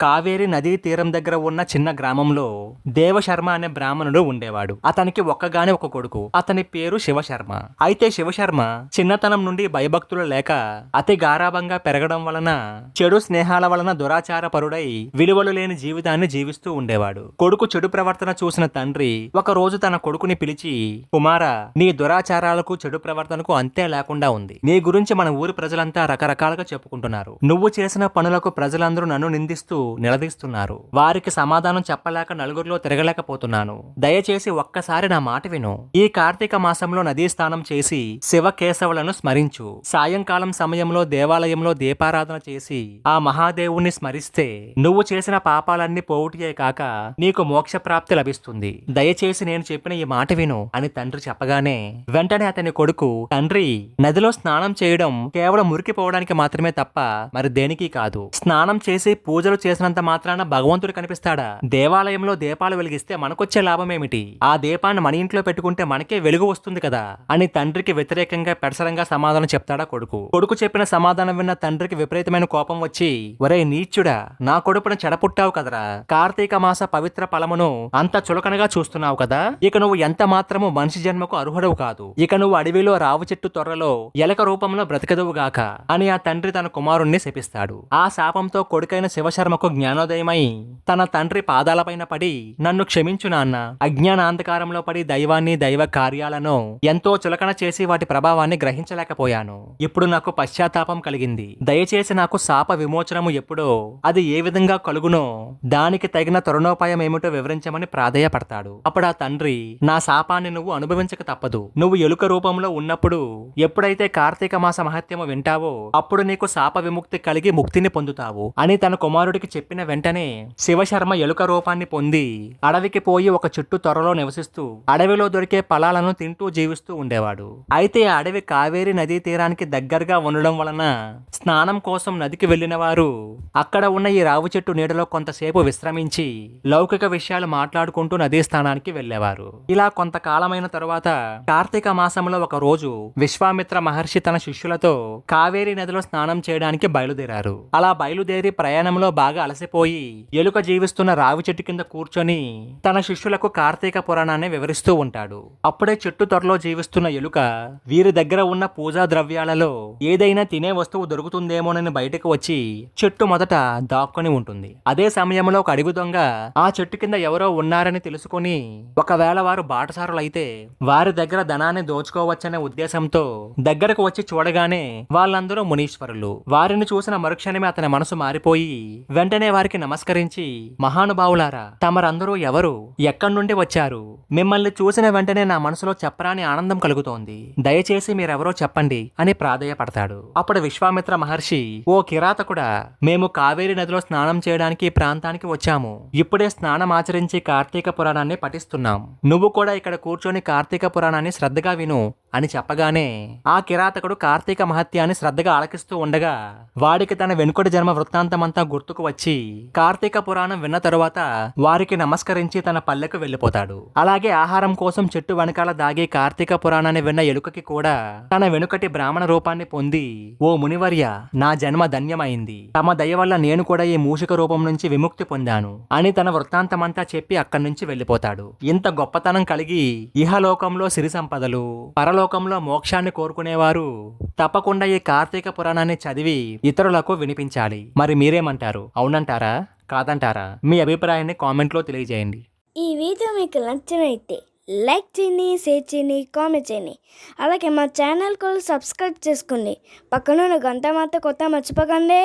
కావేరి నదీ తీరం దగ్గర ఉన్న చిన్న గ్రామంలో దేవశర్మ అనే బ్రాహ్మణుడు ఉండేవాడు. అతనికి ఒక్కగానే ఒక కొడుకు. అతని పేరు శివశర్మ. అయితే శివశర్మ చిన్నతనం నుండి భయభక్తులు లేక అతి గారాభంగా పెరగడం వలన చెడు స్నేహాల వలన దురాచార పరుడై విలువలు లేని జీవితాన్ని జీవిస్తూ ఉండేవాడు. కొడుకు చెడు ప్రవర్తన చూసిన తండ్రి ఒక రోజు తన కొడుకుని పిలిచి కుమారా నీ దురాచారాలకు చెడు ప్రవర్తనకు అంతే లేకుండా ఉంది. నీ గురించి మన ఊరి ప్రజలంతా రకరకాలుగా చెప్పుకుంటున్నారు. నువ్వు చేసిన పనులకు ప్రజలందరూ నన్ను నిందిస్తూ నిలదీస్తున్నారు. వారికి సమాధానం చెప్పలేక నలుగురిలో తిరగలేకపోతున్నాను. దయచేసి ఒక్కసారి నా మాట విను. ఈ కార్తీక మాసంలో నదీ స్నానం చేసి శివ కేశవులను స్మరించు. సాయంకాలం సమయంలో దేవాలయంలో దీపారాధన చేసి ఆ మహాదేవుణ్ణి స్మరిస్తే నువ్వు చేసిన పాపాలన్నీ పోవుటియే కాక నీకు మోక్ష ప్రాప్తి లభిస్తుంది. దయచేసి నేను చెప్పిన ఈ మాట విను అని తండ్రి చెప్పగానే వెంటనే అతని కొడుకు తండ్రి నదిలో స్నానం చేయడం కేవలం మురికిపోవడానికి మాత్రమే తప్ప మరి దేనికి కాదు. స్నానం చేసి పూజలు చేసి చేసినంత మాత్రాన భగవంతుడు కనిపిస్తాడా? దేవాలయంలో దీపాలు వెలిగిస్తే మనకొచ్చే లాభం ఏమిటి ఆ దీపాన్ని మన ఇంట్లో పెట్టుకుంటే మనకే వెలుగు వస్తుంది కదా? అని తండ్రికి వ్యతిరేకంగా పెడసరంగా సమాధానం చెప్తాడా కొడుకు? కొడుకు చెప్పిన సమాధానం విన్న తండ్రికి విపరీతమైన కోపం వచ్చి ఒరే నీచుడా నా కొడుకును చెడపుట్టావు కదరా. కార్తీక మాస పవిత్ర ఫలమును అంత చులకనగా చూస్తున్నావు కదా? ఇక నువ్వు ఎంత మాత్రము మనిషి జన్మకు అర్హుడవు కాదు. ఇక నువ్వు అడవిలో రావు చెట్టు తొర్రలో ఎలక రూపంలో బ్రతకదువు గాక. అని ఆ తండ్రి తన కుమారుణ్ణి శపిస్తాడు. ఆ శాపంతో కొడుకైన శివశర్మకు జ్ఞానోదయమై తన తండ్రి పాదాలపైన పడి నన్ను క్షమించు నాన్న. అజ్ఞానాంధకారంలో పడి దైవాన్ని దైవ కార్యాలను ఎంతో చులకన చేసి వాటి ప్రభావాన్ని గ్రహించలేకపోయాను. ఇప్పుడు నాకు పశ్చాత్తాపం కలిగింది. దయచేసి నాకు శాప విమోచనము ఎప్పుడో అది ఏ విధంగా కలుగునో దానికి తగిన తరుణోపాయం ఏమిటో వివరించమని ప్రాధేయపడతాడు. అప్పుడు ఆ తండ్రి నా శాపాన్ని నువ్వు అనుభవించక తప్పదు. నువ్వు ఎలుక రూపంలో ఉన్నప్పుడు ఎప్పుడైతే కార్తీక మాస మహత్యము వింటావో అప్పుడు నీకు శాప విముక్తి కలిగి ముక్తిని పొందుతావు అని తన కుమారుడికి చెప్పిన వెంటనే శివశర్మ ఎలుక రూపాన్ని పొంది అడవికి పోయి ఒక చెట్టు త్వరలో నివసిస్తూ అడవిలో దొరికే ఫలాలను తింటూ జీవిస్తూ ఉండేవాడు. అయితే ఆ అడవి కావేరి నదీ తీరానికి దగ్గరగా ఉండడం వలన స్నానం కోసం నదికి వెళ్ళిన వారు అక్కడ ఉన్న ఈ రావు చెట్టు నీడలో కొంతసేపు విశ్రమించి లౌకిక విషయాలు మాట్లాడుకుంటూ నదీ స్నానానికి వెళ్ళేవారు ఇలా కొంతకాలమైన తరువాత కార్తీక మాసంలో ఒక రోజు విశ్వామిత్ర మహర్షి తన శిష్యులతో కావేరీ నదిలో స్నానం చేయడానికి బయలుదేరారు. అలా బయలుదేరి ప్రయాణంలో బాగా అలసిపోయి ఎలుక జీవిస్తున్న రావి చెట్టు కింద కూర్చొని తన శిష్యులకు కార్తీక పురాణాన్ని వివరిస్తూ ఉంటాడు. అప్పుడే చెట్టు త్వరలో జీవిస్తున్న ఎలుక వీరి దగ్గర ఉన్న పూజా ద్రవ్యాలలో ఏదైనా తినే వస్తువు దొరుకుతుందేమోనని బయటకు వచ్చి చెట్టు మొదట దాక్కుని ఉంటుంది. అదే సమయంలో ఒక అడుగు దొంగ ఆ చెట్టు కింద ఎవరో ఉన్నారని తెలుసుకొని ఒకవేళ వారు బాటసారులైతే వారి దగ్గర ధనాన్ని దోచుకోవచ్చనే ఉద్దేశంతో దగ్గరకు వచ్చి చూడగానే వాళ్ళందరూ మునీశ్వరులు. వారిని చూసిన మరుక్షణమే అతని మనసు మారిపోయి వెంట వెంటనే వారికి నమస్కరించి మహానుభావులారా తమరందరూ ఎవరు? ఎక్కడి నుండి వచ్చారు? మిమ్మల్ని చూసిన వెంటనే నా మనసులో చెప్పరాని ఆనందం కలుగుతోంది. దయచేసి మీరెవరో చెప్పండి అని ప్రాధేయపడతాడు. అప్పుడు విశ్వామిత్ర మహర్షి ఓ కిరాతకుడా మేము కావేరి నదిలో స్నానం చేయడానికి ఈ ప్రాంతానికి వచ్చాము. ఇప్పుడే స్నానం ఆచరించి కార్తీక పురాణాన్ని పఠిస్తున్నాం. నువ్వు కూడా ఇక్కడ కూర్చొని కార్తీక పురాణాన్ని శ్రద్ధగా విను. అని చెప్పగానే ఆ కిరాతకుడు కార్తీక మహత్యాన్ని శ్రద్ధగా ఆలకిస్తూ ఉండగా వాడికి తన వెనుకటి జన్మ వృత్తాంతమంతా గుర్తుకు వచ్చి కార్తీక పురాణం విన్న తరువాత వారికి నమస్కరించి తన పల్లెకు వెళ్ళిపోతాడు. అలాగే ఆహారం కోసం చెట్టు వెనకాల దాగి కార్తీక పురాణాన్ని విన్న ఎలుకకి కూడా తన వెనుకటి బ్రాహ్మణ రూపాన్ని పొంది ఓ మునివర్య నా జన్మ ధన్యమైంది. తమ దయ వల్ల నేను కూడా ఈ మూషిక రూపం నుంచి విముక్తి పొందాను అని తన వృత్తాంతమంతా చెప్పి అక్కడి నుంచి వెళ్ళిపోతాడు. ఇంత గొప్పతనం కలిగి ఇహలోకంలో సిరి సంపదలు పరలోకంలో మోక్షాన్ని కోరుకునేవారు తప్పకుండా ఈ కార్తీక పురాణాన్ని చదివి ఇతరులకు వినిపించాలి. మరి మీరేమంటారు? అవునంటారా? కాదంటారా? మీ అభిప్రాయాన్ని కామెంట్లో తెలియజేయండి. ఈ వీడియో మీకు నచ్చినైతే లైక్ చేయండి షేర్ చేయండి కామెంట్ చేయండి. అలాగే మా ఛానల్ కూడా సబ్స్క్రైబ్ చేసుకోండి. పక్కన గంట మాత్రం కొత్త మర్చిపోకండి.